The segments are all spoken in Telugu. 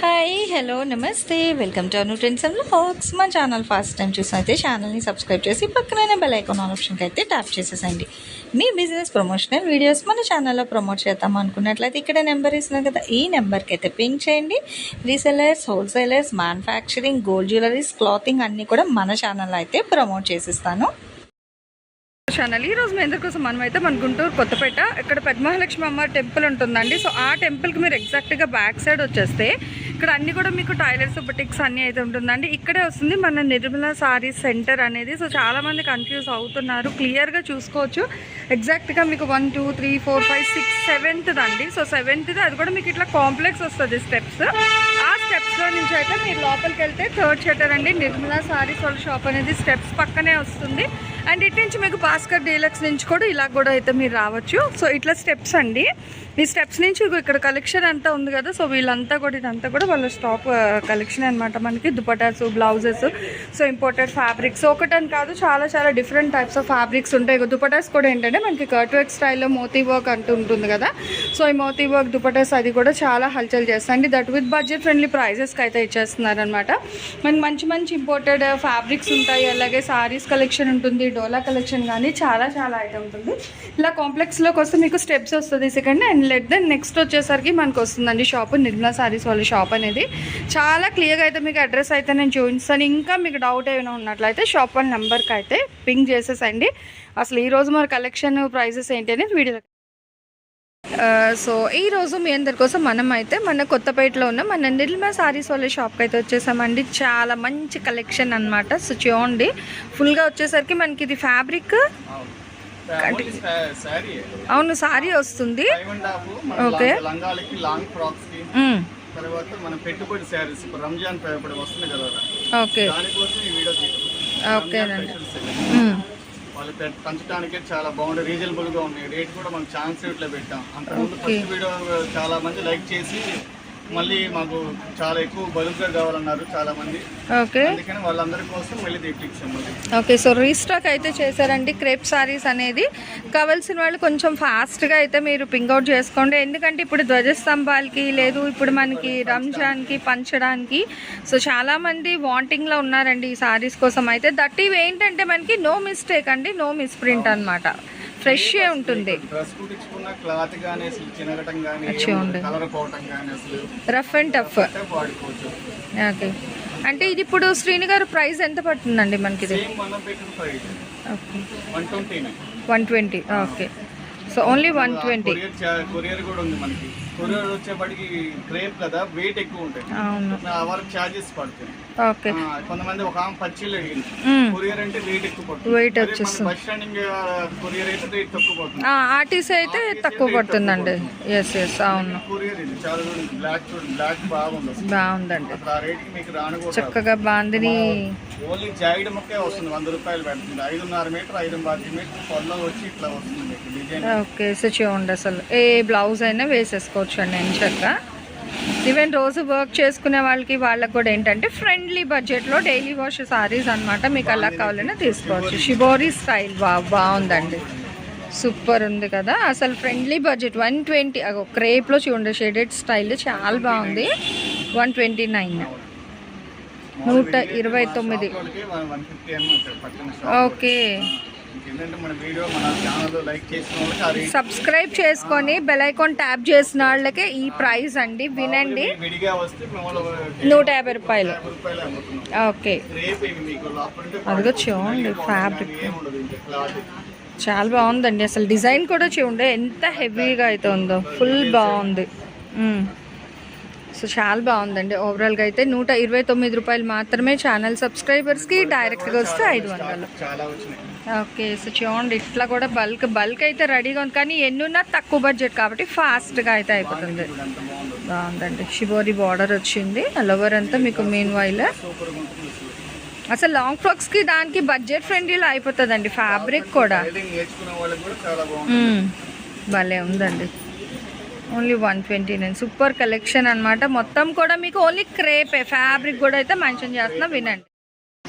హాయ్ హలో నమస్తే. Welcome to Anu trends and vlogs మా ఛానల్ ఫస్ట్ టైం చూసినైతే ఛానల్ని సబ్స్క్రైబ్ చేసి పక్కనే బెల్ ఐకాన్ ఆప్షన్కి అయితే ట్యాప్ చేసేసండి మీ బిజినెస్ ప్రమోషనల్ వీడియోస్ మన ఛానల్లో ప్రమోట్ చేద్దాం అనుకున్నట్లయితే ఇక్కడ నెంబర్ ఇస్తున్నాం కదా. ఈ నెంబర్కి అయితే పింక్ చేయండి. Resellers wholesalers manufacturing gold jewelleries clothing అన్నీ కూడా మన ఛానల్లో అయితే ప్రమోట్ చేసిస్తాను. ఛానల్ ఈ రోజు మీ అందరి కోసం మనం అయితే మన గుంటూరు కొత్తపేట ఇక్కడ పెద్దమహాలక్ష్మి అమ్మ టెంపుల్ ఉంటుందండి. సో ఆ టెంపుల్కి మీరు ఎగ్జాక్ట్గా బ్యాక్ సైడ్ వచ్చేస్తే ఇక్కడ అన్ని కూడా మీకు టాయిలెట్స్ బుటిక్స్ అన్నీ అయితే ఉంటుందండి. ఇక్కడే వస్తుంది మన నిర్మల సారీ సెంటర్ అనేది. సో చాలా మంది కన్ఫ్యూజ్ అవుతున్నారు. క్లియర్గా చూసుకోవచ్చు. ఎగ్జాక్ట్గా మీకు one two three four five six seventh అండి సో సెవెంత్ అది కూడా మీకు ఇట్లా కాంప్లెక్స్ వస్తుంది స్టెప్స్ ఆ స్టెప్స్లో నుంచి అయితే మీరు లోపలికి వెళ్తే థర్డ్ షటర్ అండి. నిర్మలా సారీస్ వాళ్ళ షాప్ అనేది స్టెప్స్ పక్కనే వస్తుంది. అండ్ ఇటు నుంచి మీకు భాస్కర్ డీలక్స్ నుంచి కూడా ఇలా కూడా అయితే మీరు రావచ్చు. సో ఇట్లా స్టెప్స్ అండి. ఈ స్టెప్స్ నుంచి ఇక్కడ కలెక్షన్ అంతా ఉంది కదా సో వీళ్ళంతా కూడా ఇదంతా కూడా వాళ్ళ స్టాప్ కలెక్షన్ అనమాట మనకి. Dupattas blouses so imported fabrics ఒకటని కాదు చాలా చాలా డిఫరెంట్ టైప్స్ ఆఫ్ ఫ్యాబ్రిక్స్ ఉంటాయి. దుపటాస్ కూడా ఏంటంటే మనకి కర్ట్ వర్క్ స్టైల్లో మోతీ వర్క్ అంటూ ఉంటుంది కదా. సో ఈ మోతీ వర్క్ దుపటాస్ అది కూడా చాలా హల్చల్ చేస్తాయండి దట్ విత్ బడ్జెట్ ఫ్రెండ్లీ ప్రైజెస్కి అయితే ఇచ్చేస్తున్నారు అనమాట మనకి మంచి మంచి ఇంపోర్టెడ్ ఫ్యాబ్రిక్స్ ఉంటాయి. అలాగే సారీస్ కలెక్షన్ ఉంటుంది డోలా కలెక్షన్ కానీ చాలా చాలా అయితే ఉంటుంది. ఇలా కాంప్లెక్స్లోకి వస్తే మీకు స్టెప్స్ వస్తుంది second and let then next వచ్చేసరికి మనకు వస్తుందండి షాప్ నిర్మలా సారీస్ వాళ్ళ షాప్ అనేది. చాలా క్లియర్గా అయితే మీకు అడ్రస్ అయితే నేను చూపిస్తాను. ఇంకా మీకు డౌట్ ఏమైనా ఉన్నట్లయితే షాప్ వాళ్ళ నెంబర్కి అయితే పింక్ చేసేసండి. అసలు ఈ రోజు కలెక్షన్ ప్రైజెస్ ఏంటి అనేది వీడియో సో ఈ రోజు మీ అందరి కోసం మనం అయితే మన కొత్తపేటలో ఉన్న మన నిర్మలా సారీస్ వాళ్ళ షాప్కి అయితే వచ్చేసామండి. చాలా మంచి కలెక్షన్ అన్నమాట. సో చూడండి. ఫుల్గా వచ్చేసరికి మనకి ఇది ఫ్యాబ్రిక్. అవును. సారీ. వస్తుంది. తర్వాత మన పెట్టుబడి శారీస్ రంజాన్ కదా. ఓకే. దానికోసం ఈ వీడియో ఓకేనండి. వాళ్ళు పంచడానికే చాలా బాగుంది రీజనబుల్గా ఉన్నాయి రేట్ కూడా మనం ఛాన్స్ రేట్లో పెట్టాం అంతకుముందు. ఫస్ట్ వీడియో చాలా మంది లైక్ చేసి మళ్ళీ మాకు చాలా ఎక్కువ బల్క్గా కావాలన్నారు చాలా మంది ఓకే. అందుకని వాళ్ళందరి కోసం మళ్ళీ తెప్పించాం మళ్ళీ. ఓకే సో రీస్టాక్ అయితే చేశారండి క్రేప్ సారీస్ అనేది. కావాల్సిన వాళ్ళు కొంచెం ఫాస్ట్గా అయితే మీరు పింక్అవుట్ చేసుకోండి. ఎందుకంటే ఇప్పుడు ధ్వజస్తంభాలకి లేదు ఇప్పుడు మనకి రంజాన్కి పంచడానికి. సో చాలామంది వాంటింగ్లో ఉన్నారండి ఈ సారీస్ కోసం. అయితే దట్ ఇవి ఏంటంటే మనకి నో మిస్టేక్ అండి నో మిస్ప్రింట్ అనమాట ఫ్రెష్ ఉంటుంది. డ్రెస్ కుట్టించుకున్న క్లాత్ కానీ అసలు చినగటం కానీ చూడండి. కలర్ పోవటం కానీ అసలు రఫ్ అండ్ టఫ్. ఓకే. అంటే ఇది ఇప్పుడు శ్రీని గారు ప్రైస్ ఎంత పడుతుందండి మనకి ఇది? One twenty. Okay. So only one twenty. Courier చా- కొరియర్ కూడా ఉంది మనకి. కొరియర్ వచ్చేప్పటికి క్రేప్ కదా వెయిట్ ఎక్కువ ఉంటుంది అవును. వరకు చార్జెస్ పడుతుంది ఓకే. కొంతమంది ఒక ఆమె అడిగింది. కొరియర్ అంటే వెయిట్ ఎక్కువ పడుతుంది. మన వచ్చేస్తుంది. బస్ స్టాండింగ్ కొరియర్ అయితే రేట్ తక్కువ పడుతుంది. ఆర్టీసీ అయితే తక్కువ పడుతుందండి. ఎస్ ఎస్ అవును. కొరియర్ ఇది చాలా బ్లాక్ చూడండి. బ్లాక్ బాగుంది బాగుందండి. ఆ మీకు రాను. చక్కగా బాందిని ఓన్లీ జాయిడ్ మొక్కే వస్తుంది. వంద రూపాయలు పెడుతుంది. ఐదున్నర మీటర్ ఐదు పాతి మీటర్ పొల్లో వచ్చి ఇట్లా వస్తుంది. డిజైన్. ఓకే సో చూడండి అసలు. ఏ బ్లౌజ్ అయినా వేసేసుకోవచ్చు. అండి ఎంచక్క ఈవెన్ రోజు వర్క్ చేసుకునే వాళ్ళకి వాళ్ళకి కూడా ఏంటంటే ఫ్రెండ్లీ బడ్జెట్లో డైలీ వాష్ సారీస్ అన్నమాట. మీకు అలా కావాలన్నా తీసుకోవచ్చు. షిబోరీ స్టైల్ బా బాగుందండి. సూపర్ ఉంది కదా. అసలు ఫ్రెండ్లీ బడ్జెట్ వన్ ట్వంటీ క్రేప్లో చూడండి షేడెడ్ స్టైల్ చాలా బాగుంది. వన్ ట్వంటీ నైన్ నూట ఇరవై తొమ్మిది. ఓకే ఏంటంటే మన వీడియో మన ఛానల్ లైక్ చేసిన వాళ్ళకి ఆ రేట్ సబ్స్క్రైబ్ చేసుకొని బెల్ ఐకాన్ ట్యాప్ చేసిన వాళ్ళకే ఈ ప్రైస్ అండి. వినండి. విడిగా వస్తే మేము నూట యాభై రూపాయలు. ఓకే. అదిగో చూడండి ఫ్యాబ్రిక్ చాలా బాగుందండి. అసలు డిజైన్ కూడా చూడండి ఎంత హెవీగా అయితే ఉందో. ఫుల్ బాగుంది. సో చాలా బాగుందండి. ఓవరాల్గా అయితే నూట ఇరవై తొమ్మిది రూపాయలు మాత్రమే ఛానల్ సబ్స్క్రైబర్స్కి డైరెక్ట్గా వస్తే ఐదు వందలు. ఓకే సో చూడండి ఇట్లా కూడా బల్క్ బల్క్ అయితే రెడీగా ఉంది కానీ ఎన్నున్నా తక్కువ బడ్జెట్ కాబట్టి ఫాస్ట్గా అయితే అయిపోతుంది. బాగుందండి. షిబోరి బార్డర్ వచ్చింది అలవర్ అంతా మీకు మెయిన్ వైల్ అసలు. లాంగ్ ఫ్రాక్స్కి దానికి బడ్జెట్ ఫ్రెండ్లీలో అయిపోతుందండి ఫ్యాబ్రిక్ కూడా. భలే ఉందండి. Only one twenty nine super collection అనమాట మొత్తం కూడా మీకు ఓన్లీ క్రేపే ఫ్యాబ్రిక్ కూడా అయితే మెన్షన్ చేస్తున్నా వినండి.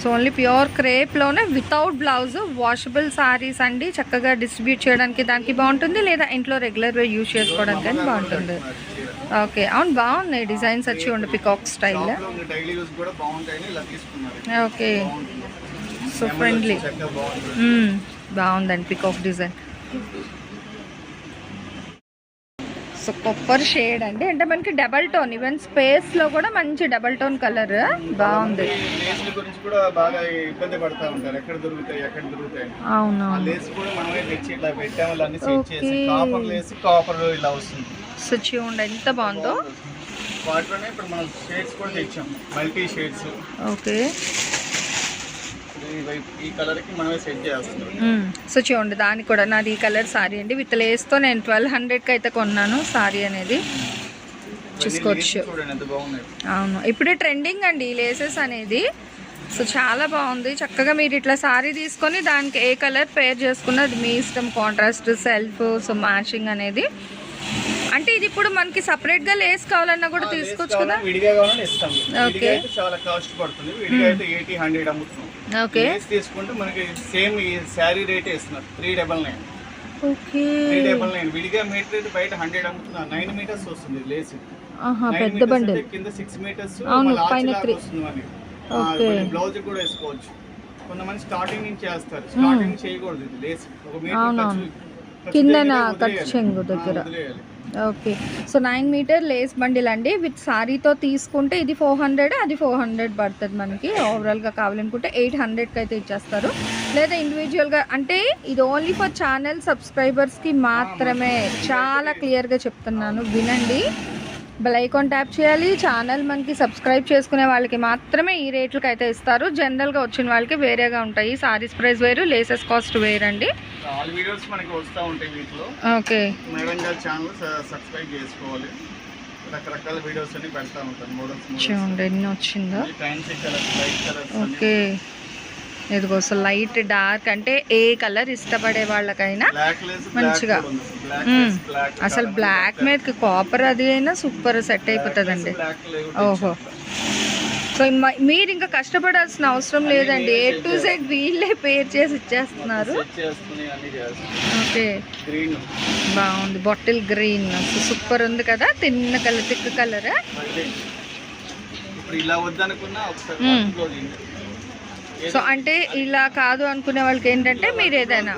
సో ఓన్లీ ప్యూర్ క్రేప్లోనే వితౌట్ బ్లౌజ్ వాషబుల్ సారీస్ అండి. చక్కగా డిస్ట్రిబ్యూట్ చేయడానికి దానికి బాగుంటుంది లేదా ఇంట్లో రెగ్యులర్గా యూజ్ చేసుకోవడానికి బాగుంటుంది. ఓకే అవును బాగున్నాయి డిజైన్స్ వచ్చి ఉండి పికాక్ స్టైల్ షాప్లో డైలీ యూస్ కూడా బాగుంటాయని ఇలా తీసుకున్నారు. ఓకే సో ఫ్రెండ్లీ బాగుందండి పికాక్ డిజైన్ సో కొబ్బరి షేడ్ అండి. అంటే మనకి డబల్ టోన్ ఈవెన్ స్పేస్లో కూడా మంచి డబల్ టోన్ కలర్ బాగుంది. సో చూడండి ఎంత బాగుందో. వాటిలోనే ఇప్పుడు మనం షేడ్స్ కూడా తెచ్చాం మల్టీ షేడ్స్ ఓకే ఈ కలర్కి మనమే సెట్ చేస్తున్నాం. మ్మ్. సో చూడండి దానికి కూడా నాది ఈ కలర్ సారీ అండి. విత్ లేస్తో నేను ట్వెల్వ్ హండ్రెడ్కి అయితే కొన్నాను సారీ అనేది. చూసుకోవచ్చు. అవును. ఇప్పుడే ట్రెండింగ్ అండి ఈ లేసెస్ అనేది. సో చాలా బాగుంది. చక్కగా మీరు ఇట్లా సారీ తీసుకొని దానికి ఏ కలర్ పేర్ చేసుకున్న అది మీ ఇష్టం. కాంట్రాస్ట్ సెల్ఫ్ సో మ్యాచింగ్ అనేది. అంటే ఇది ఇప్పుడు మనకి సపరేట్గా లేస్ కావాలన్నా కూడా తీసుకోవచ్చు కదా? విడిగా కావాలని ఇస్తాం. అయితే చాలా కాస్ట్ పడుతుంది. విడిగా అయితే ఎయిటీ హండ్రెడ్ అమ్ముతున్నాం ఓకే లేస్ తీసుకుంటే మనకి సేమ్ ఈ శారీ రేటే ఇస్తున్నారు. Three double nine okay three double nine విడిగా మీటర్ అయితే బయట హండ్రెడ్ అమ్ముతున్నారు. నైన్ మీటర్స్ వస్తుంది లేస్ పెద్ద బండిల్. కింద సిక్స్ మీటర్స్ అవును, పైన Okay. బ్లౌజ్ కూడా వేసుకోవచ్చు. కొంతమంది స్టార్టింగ్ నుంచి చేస్తారు. స్టార్టింగ్ చేయకూడదు ఇది లేస్ ఒక మీటర్ దగ్గర కట్. చెంగు దగ్గర. Okay. So nine metre lace bundle అండి విత్ సారీతో తీసుకుంటే ఇది ఫోర్ హండ్రెడ్ అది ఫోర్ హండ్రెడ్ పడుతుంది మనకి. ఓవరాల్గా కావాలనుకుంటే ఎయిట్ హండ్రెడ్కి అయితే ఇచ్చేస్తారు. లేదా ఇండివిజువల్గా అంటే ఇది ఓన్లీ ఫర్ ఛానల్ సబ్స్క్రైబర్స్కి మాత్రమే. చాలా క్లియర్గా చెప్తున్నాను. వినండి. బెల్ ఐకాన్ ట్యాప్ చేయాలి. ఛానల్ మనకి సబ్స్క్రైబ్ చేసుకునే వాళ్ళకి మాత్రమే ఈ రేట్లకి అయితే ఇస్తారు. జనరల్గా వచ్చిన వాళ్ళకి వేరేగా ఉంటాయి. సారీస్ ప్రైస్ వేరు లేసెస్ కాస్ట్ ఉంటాయి వీటిలో. ఓకే. మేడం గారి ఛానల్ సబ్స్క్రైబ్ చేసుకోవాలి. రకరకాల వీడియోస్ అన్ని పెడతా ఉంటాను. మోడల్స్ చూడండి ఎన్ని వచ్చిందో. ఓకే. ఇదిగో సో లైట్ డార్క్ అంటే ఏ కలర్ ఇష్టపడే వాళ్ళకైనా మంచిగా. అసలు బ్లాక్ మీదకి కాపర్ అది అయినా సూపర్ సెట్ అయిపోతుందండి. ఓహో. సో మ- మీరు ఇంకా కష్టపడాల్సిన అవసరం లేదండి. ఏ టు జెడ్ వీళ్ళే పేర్ చేసి ఇచ్చేస్తున్నారు. ఓకే. బాగుంది. Bottle green. సూపర్ ఉంది కదా. తిన్న కలర్ తిక్ కలర్? సో అంటే ఇలా కాదు అనుకునే వాళ్ళకి ఏంటంటే మీరు ఏదైనా.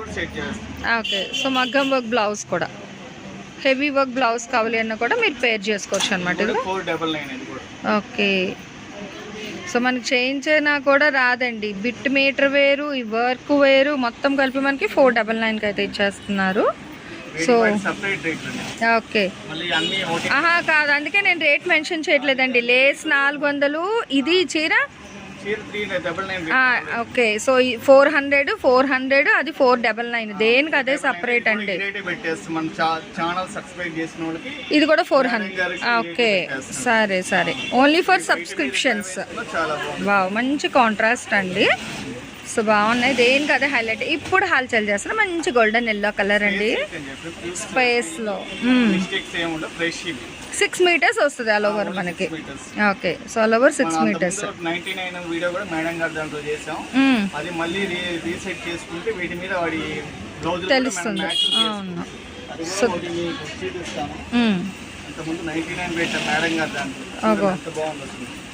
ఓకే సో మగ్గం వర్క్ బ్లౌజ్ కూడా. హెవీ వర్క్ బ్లౌజ్ కావాలి అన్న కూడా మీరు పేర్ చేసుకోవచ్చు అనమాట ఓకే. సో మనకి చేయించినా కూడా రాదండి. బిట్ మీటర్ వేరు ఈ వర్క్ వేరు మొత్తం కలిపి మనకి ఫోర్ డబల్ నైన్కి అయితే ఇచ్చేస్తున్నారు. So okay. ఆహా కాదు అందుకే నేను రేట్ మెన్షన్ చేయట్లేదండి. లేస్ నాలుగు వందలు ఇది చీర okay. So four hundred four hundred అది ఫోర్ డబల్ నైన్. దేనికి అదే సపరేట్ అండి? ఇది కూడా ఫోర్ హండ్రెడ్ ఓకే. సరే సరే. ఓన్లీ ఫర్ సబ్స్క్రిప్షన్స్ వావ్ మంచి కాంట్రాస్ట్ అండి. సో బాగున్నాయి. దేనికి అదే హైలైట్ ఇప్పుడు హల్చల్ చేస్తారు మంచి గోల్డెన్ ఎల్లో కలర్ అండి. స్పేస్లో ఫ్రెష్ సిక్స్ మీటర్స్ వస్తుంది ఆల్ ఓవర్ మనకి. Okay so all over six metres ninety nine video కూడా మేడం గారి దాంట్లో చేసాం అది మళ్ళీ రీ- రీసెట్ చేసుకుంటే వీటి మీద వాడి బ్లౌజ్ తెలుస్తుంది. అవును.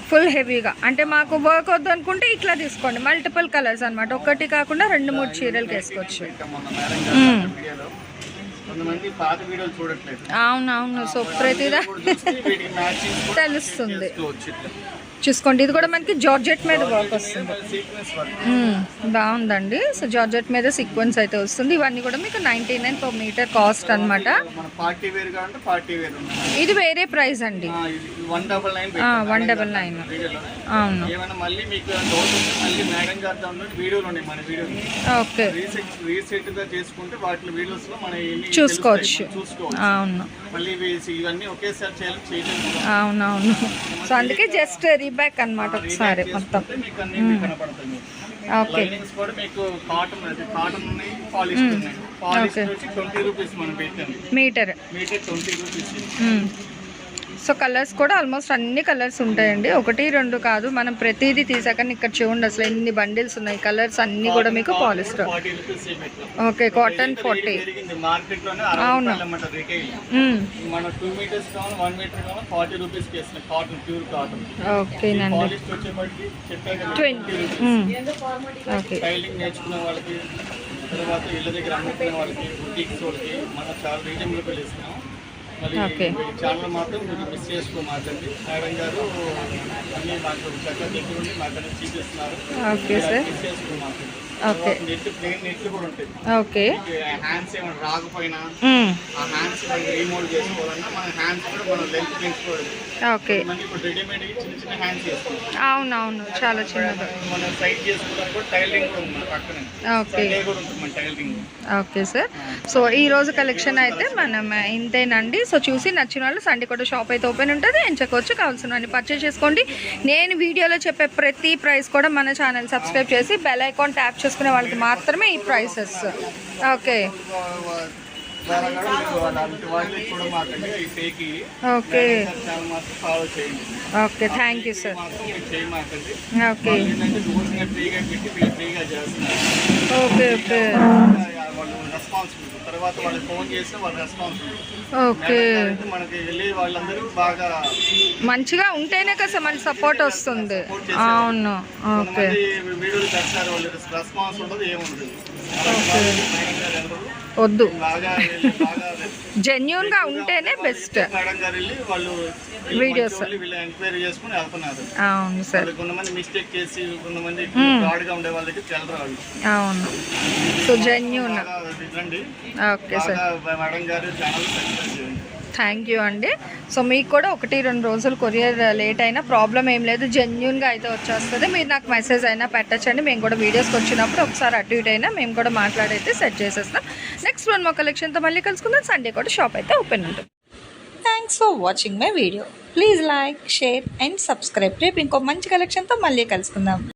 ఫుల్ హెవీగా అంటే మాకు వర్క్ వద్దు అనుకుంటే ఇట్లా తీసుకోండి. మల్టిపుల్ కలర్స్ అన్నమాట. ఒకటి కాకుండా రెండు మూడు చీరలు వేసుకోవచ్చు. కొంతమంది పాత వీడియోలు చూడట్లేదు. అవునవును సో ప్రతిదా తెలుస్తుంది. చూసుకోండి. ఇది కూడా మనకి జార్జెట్ మీద వర్క్ వస్తుంది. బాగుందండి. సో జార్జెట్ మీద సీక్వెన్స్ అయితే వస్తుంది. ఇవన్నీ కూడా మీకు ninety nine per metre cost అనమాట ఇది వేరే ప్రైస్ అండి. వన్ డబల్ నైన్ అవును. ఓకే. చూసుకోవచ్చు. అవును. మళ్ళీ ఇవి ఇవన్నీ ఒకేసారి చేయాలి చేయలేదు అవునవును. సో అందుకే జస్ట్ రీబ్యాక్ అనమాట ఒకసారి మొత్తం. ఓకే. కూడా మీకు కాటన్ అది కాటన్ ఉన్నాయి పాలిష్ ఉన్నాయి. పాలిష్ వచ్చి ట్వంటీ రూపీస్ మనం పెట్టాము metre. Metre twenty rupees. So colours కూడా ఆల్మోస్ట్ అన్ని కలర్స్ ఉంటాయండి. ఒకటి రెండు కాదు. మనం ప్రతిదీ తీసాక ఇక్కడ చూడండి అసలు ఎన్ని బండిల్స్ ఉన్నాయి. కలర్స్ అన్ని కూడా మీకు పాలిస్టర్. Okay cotton forty. అవును. ఓకేనండి ట్వంటీ ఓకే టైలింగ్ నేర్చుకునే వాళ్ళకి తర్వాత ఇళ్ళ దగ్గర అమ్ముకునే వాళ్ళకి బుటీక్స్ వాళ్ళకి మనం చాలా రీజనబుల్ ఇస్తున్నాం మరి Okay. ఈ ఛానల్ మాత్రం మీరు మిస్ చేసుకోమాకండి. మేడం గారు అన్ని మాకు చక్కగా దగ్గర ఉండి మాకు అన్ని చూపిస్తున్నారు మిస్ చేసుకోమాకండి. నెట్ ప్లేన్ నెట్లు కూడా ఉంటాయి. ఓకే. హ్యాండ్స్ ఏమైనా రాకపోయినా. ఆ హ్యాండ్స్ రీమోల్డ్ చేసుకోవాలన్నా మన హ్యాండ్స్ కూడా మనం లెంత్ పెంచుకోవాలి ఓకే చేసుకోవాలి అవునవును చాలా చిన్నది. ఓకే సార్ సో ఈ రోజు కలెక్షన్ అయితే మనం ఇంతేనండి సో చూసి నచ్చిన వాళ్ళు సండే కూడా షాప్ అయితే ఓపెన్ ఉంటుంది. ఎంచుకోవచ్చు కావాల్సిన పర్చేస్ చేసుకోండి. నేను వీడియోలో చెప్పే ప్రతి ప్రైస్ కూడా మన ఛానల్ సబ్స్క్రైబ్ చేసి బెల్ ఐకాన్ ట్యాప్ చేసుకునే వాళ్ళకి మాత్రమే ఈ prices okay okay. Thank you sir okay okay. Okay వాళ్ళు రెస్పాన్సిబిలిటీ తర్వాత వాళ్ళకి ఫోన్ చేస్తే వాళ్ళ రెస్పాన్సిబిలిటీ ఓకే మనకి వెళ్ళి వాళ్ళందరూ బాగా మంచిగా ఉంటేనే కదా మనకి సపోర్ట్ వస్తుంది. అవును. ఓకే వీడియోలు పెడతారు వాళ్ళు రెస్పాన్స్ ఉండదు ఏముండదు. వద్దు. వెళ్ళి బాగా జెన్యున్గా ఉంటేనే బెస్ట్ వెళ్ళి వాళ్ళు. వీళ్ళు వీళ్ళు వెళ్తున్నారు. అవును సార్. వాళ్ళు కొంతమంది మిస్టేక్ చేసి కొంతమంది Hmm. గా వాళ్ళు అవును. So genuine okay sir. Thank you అండి. సో మీకు కూడా ఒకటి రెండు రోజులు కొరియర్ లేట్ అయినా ప్రాబ్లం ఏం లేదు. జెన్యున్గా అయితే వచ్చేస్తుంది. మీరు నాకు మెసేజ్ అయినా పెట్టచ్చండి. మేము కూడా వీడియోస్కి వచ్చినప్పుడు ఒకసారి అటు ఇటు అయినా మేము కూడా మాట్లాడైతే సెట్ చేసేస్తాం. నెక్స్ట్ వన్ మా కలెక్షన్తో మళ్ళీ కలుసుకుందాం. సండే కూడా షాప్ అయితే ఓపెన్ ఉంటుంది. Thanks for watching my video please like share and subscribe రేపు ఇంకో మంచి కలెక్షన్తో మళ్ళీ కలుసుకుందాం.